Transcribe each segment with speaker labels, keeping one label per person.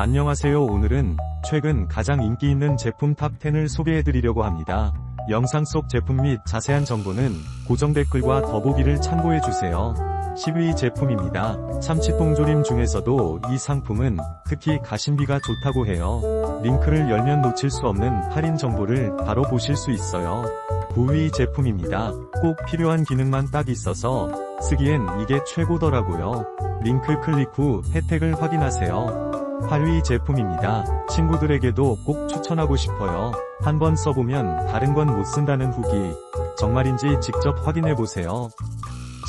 Speaker 1: 안녕하세요 오늘은 최근 가장 인기 있는 제품 탑10을 소개해드리려고 합니다. 영상 속 제품 및 자세한 정보는 고정 댓글과 더보기를 참고해주세요. 10위 제품입니다. 참치통조림 중에서도 이 상품은 특히 가심비가 좋다고 해요. 링크를 열면 놓칠 수 없는 할인 정보를 바로 보실 수 있어요. 9위 제품입니다. 꼭 필요한 기능만 딱 있어서 쓰기엔 이게 최고더라고요. 링크 클릭 후 혜택을 확인하세요. 8위 제품입니다. 친구들에게도 꼭 추천하고 싶어요. 한번 써보면 다른 건 못 쓴다는 후기. 정말인지 직접 확인해보세요.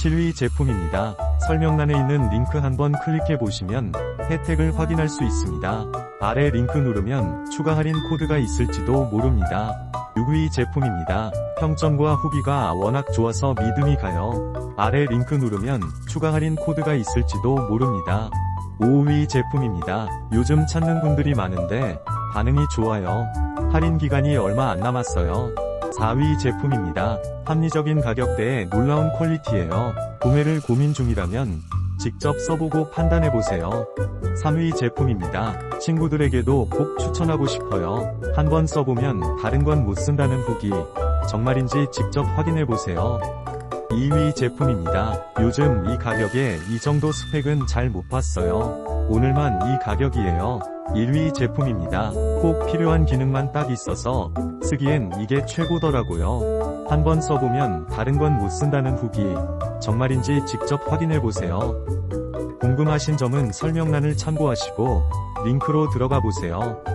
Speaker 1: 7위 제품입니다. 설명란에 있는 링크 한번 클릭해보시면 혜택을 확인할 수 있습니다. 아래 링크 누르면 추가 할인 코드가 있을지도 모릅니다. 6위 제품입니다. 평점과 후기가 워낙 좋아서 믿음이 가요. 아래 링크 누르면 추가 할인 코드가 있을지도 모릅니다. 5위 제품입니다. 요즘 찾는 분들이 많은데 반응이 좋아요. 할인 기간이 얼마 안 남았어요. 4위 제품입니다. 합리적인 가격대에 놀라운 퀄리티예요. 구매를 고민 중이라면 직접 써보고 판단해보세요. 3위 제품입니다. 친구들에게도 꼭 추천하고 싶어요. 한번 써보면 다른 건 못 쓴다는 후기. 정말인지 직접 확인해보세요. 2위 제품입니다. 요즘 이 가격에 이 정도 스펙은 잘 못 봤어요. 오늘만 이 가격이에요. 1위 제품입니다. 꼭 필요한 기능만 딱 있어서 쓰기엔 이게 최고더라고요. 한번 써보면 다른 건 못 쓴다는 후기. 정말인지 직접 확인해보세요. 궁금하신 점은 설명란을 참고하시고 링크로 들어가 보세요.